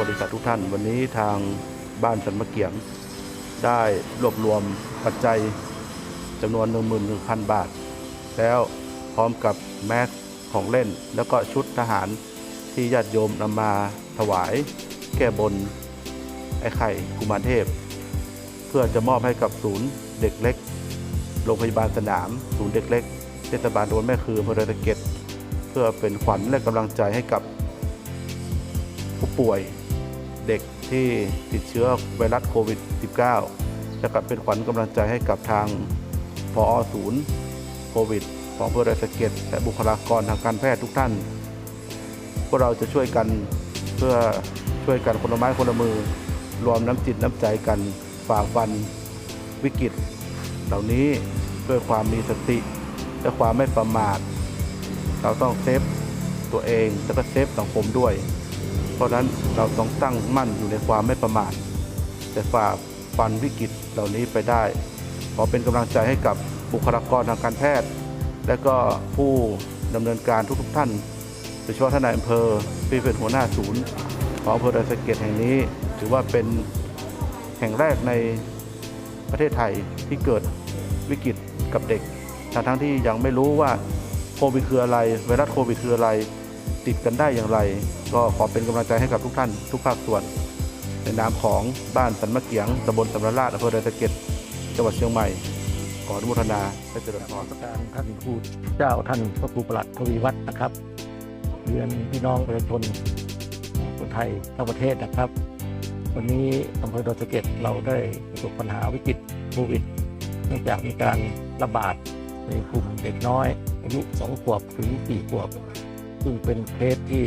บริษัททุกท่าน วันนี้ทางบ้านสันมะเกียง ได้รวบรวมปัจจัยจำนวน 11,000 บาท แล้วพร้อมกับแม็กของเล่น แล้วก็ชุดทหารที่ญาติโยมนำมาถวาย แก้บน ไอ้ไข่กุมารเทพ เพื่อจะมอบให้กับศูนย์เด็กเล็ก โรงพยาบาลสนาม ศูนย์เด็กเล็ก เทศบาลตำบลแม่คืออำเภอดอยสะเก็ดเพื่อเป็นขวัญและกำลังใจให้กับผู้ป่วย เด็กที่ติดเชื้อไวรัสโควิด -19 และก็เป็นขวัญกำลังใจให้กับทางพอศูนย์โควิด ของเภอดอสะเก็ดและบุคลากรทางการแพทย์ทุกท่าน พวกเราจะช่วยกันเพื่อช่วยกันคนละไม้คนละมือ รวมน้ำจิตน้ำใจกันฝ่าฟันวิกฤต เหล่านี้ด้วยความมีสติ และความไม่ประมาท เราต้องเซฟตัวเองแล้วก็เซฟสังคมด้วย เพราะฉะนั้นเราต้องตั้งมั่นอยู่ในความไม่ประมาทแต่ฝ่าฟันวิกฤตเหล่านี้ไปได้ ขอเป็นกำลังใจให้กับบุคลากรทางการแพทย์ และก็ผู้ดำเนินการทุกๆท่านโดยเฉพาะท่านนายอำเภอที่เป็นหัวหน้าศูนย์ของอำเภอดอยสะเก็ดแห่งนี้ ถือว่าเป็นแห่งแรกในประเทศไทยที่เกิดวิกฤตกับเด็กทั้งทั้งที่ยังไม่รู้ว่าโควิดคืออะไรไวรัสโควิดคืออะไร ติดกันได้อย่างไร ก็ขอเป็นกำลังใจให้กับทุกท่านทุกภาคส่วน ในนามของบ้านสันมะเกียงตำบลสำราราชอำเภอดอยสะเก็ดจังหวัดเชียงใหม่ขออนุโมทนาและเจริญพรสการท่านผู้เจ้าท่านพระครูประหลัดทวีวัฒน์นะครับเรียนพี่น้องประชาชนคนไทยทั้งประเทศนะครับ วันนี้อำเภอดอยสะเก็ดเราได้ประสบปัญหาวิกฤตโควิดเนื่องจากมีการระบาดในกลุ่มเด็กน้อย อายุ 2 ขวบถึง 4 ขวบ ซึ่งเป็นเคสที่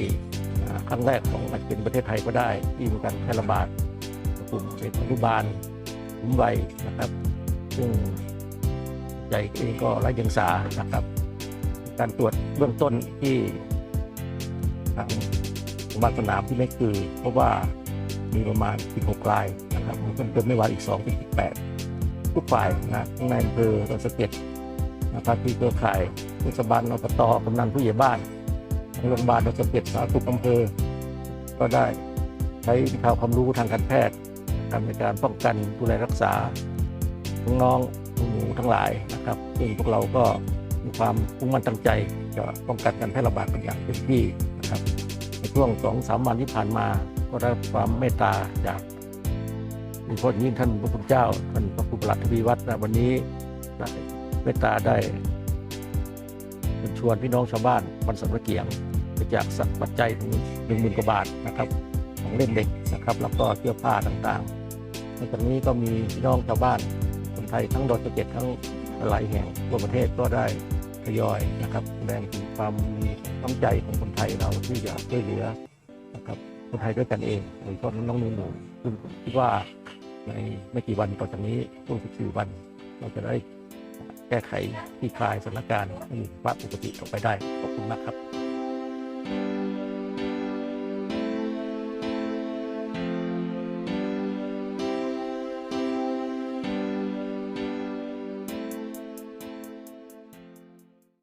ครั้งแรกของอาจเป็นประเทศไทยก็ได้ที่มีการแพร่ระบาดกลุ่มเด็กอนุบาลถึงวัยนะครับ ซึ่งใหญ่เองก็ไร้เดียงสานะครับ การตรวจเบื้องต้นที่ทางโรงพยาบาลสนามที่ไม่คือ เพราะว่ามีประมาณ 16รายนะครับเพิ่มเติมไม่ว่าอีก 2 เป็น 18 ทุกฝ่ายนะทั้งในอำเภอสะเก็ดนะครับที่เครือข่ายเทศบาลอบตกำนันผู้ใหญ่บ้าน ทางโรงพยาบาลดอยสะเก็ดสาธารณสุขอำเภอ ก็ได้ใช้วิชาความรู้ทางการแพทย์ในการป้องกันดูแลรักษาน้องหนูทั้งหลายนะครับซึ่งพวกเราก็มีความมุ่งมั่นตั้งใจจะป้องกันการแพร่ระบาดกันอย่างเต็มที่นะครับในช่วงสองสามวันที่ผ่านมา ก็ได้ความเมตตาจากโดยเฉพาะอยิ่งท่านพระคุณเจ้าท่านพระครูประหลัดทวีวัฒน์นะวันนี้ได้เมตตาได้ชวนพี่น้องชาวบ้านวันสันระเกียง จากสักปัจจัยถึงหนึ่งหมื่นกว่าบาทนะครับ ของเล่นเด็กนะครับ แล้วก็เสื้อผ้าต่างๆนอกจากนี้ก็มีพี่น้องชาวบ้านคนไทยทั้งดอยสะเก็ดทั้งหลายแห่งทั่วประเทศก็ได้ทยอยนะครับแสดงถึงความมีน้ำใจของคนไทยเราที่จะช่วยเหลือนะครับคนไทยด้วยกันเองโดยเฉพาะน้องๆหนูๆซึ่งคิดว่าในไม่กี่วันต่อจากนี้ช่วง14วัน เราจะได้แก้ไขที่คลายสถานการณ์ให้มีภาปกติต่อไปได้ ขอบคุณมากครับ